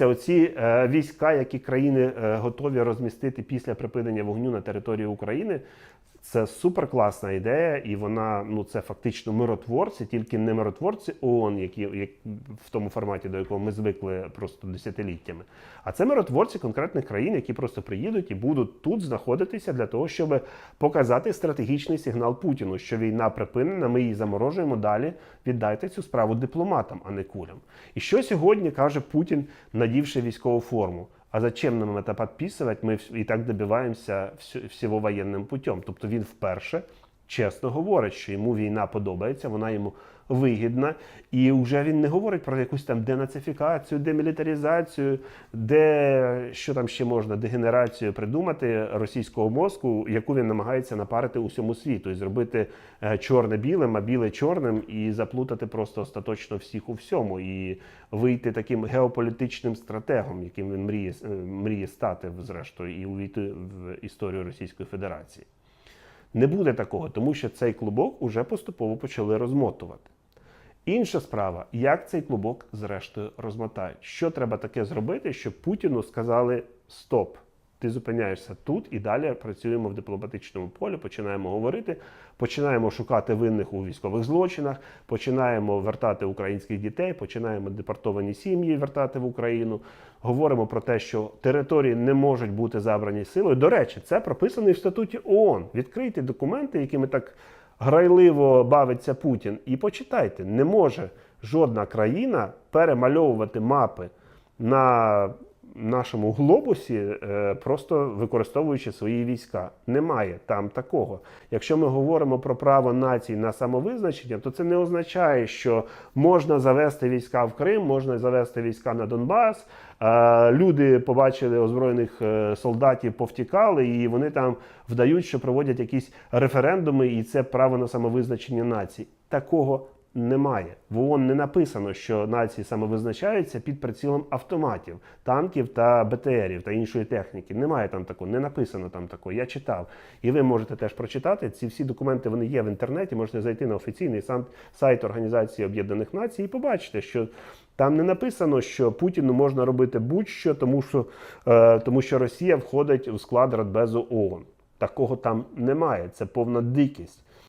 Це оці е, війська, які країни е, готові розмістити після припинення вогню на території України. Це суперкласна ідея, і вона ну це фактично миротворці, тільки не миротворці ООН, які як в тому форматі, до якого ми звикли просто десятиліттями. А це миротворці конкретних країн, які просто приїдуть і будуть тут знаходитися для того, щоб показати стратегічний сигнал Путіну, що війна припинена, ми її заморожуємо далі. Віддайте цю справу дипломатам, а не кулям. І що сьогодні каже Путін, надівши військову форму? А зачем нам это подписывать? Ми і так добиваємося вс- всього воєнним путем. Тобто він вперше чесно говорить, що йому війна подобається, вона йому вигідна, і вже він не говорить про якусь там денацифікацію, демілітаризацію, де що там ще можна, дегенерацію придумати російського мозку, яку він намагається напарити усьому світу і зробити е, чорне білим, а біле чорним, і заплутати просто остаточно всіх у всьому, і вийти таким геополітичним стратегом, яким він мріє, е, мріє стати, зрештою, і увійти в історію Російської Федерації. Не буде такого, тому що цей клубок уже поступово почали розмотувати. Інша справа, як цей клубок зрештою розмотають. Що треба таке зробити, щоб Путіну сказали стоп. Ти зупиняєшся тут і далі працюємо в дипломатичному полі, починаємо говорити, починаємо шукати винних у військових злочинах, починаємо вертати українських дітей, починаємо депортовані сім'ї вертати в Україну. Говоримо про те, що території не можуть бути забрані силою. До речі, це прописано і в статуті ООН. Відкрийте документи, якими так грайливо бавиться Путін, і почитайте, не може жодна країна перемальовувати мапи на нашому глобусі, е, просто використовуючи свої війська. Немає там такого. Якщо ми говоримо про право націй на самовизначення, то це не означає, що можна завести війська в Крим, можна завести війська на Донбас. Е, Люди побачили озброєних е, солдатів, повтікали, і вони там вдають, що проводять якісь референдуми, і це право на самовизначення націй. Такого немає. В ООН не написано, що нації самовизначаються під прицілом автоматів, танків та БТРів та іншої техніки. Немає там такого, не написано там такого. Я читав. І ви можете теж прочитати. Ці всі документи вони є в інтернеті. Можете зайти на офіційний сам сайт Організації Об'єднаних Націй і побачите, що там не написано, що Путіну можна робити будь-що, тому що, е, тому що Росія входить у склад Радбезу ООН. Такого там немає. Це повна дикість.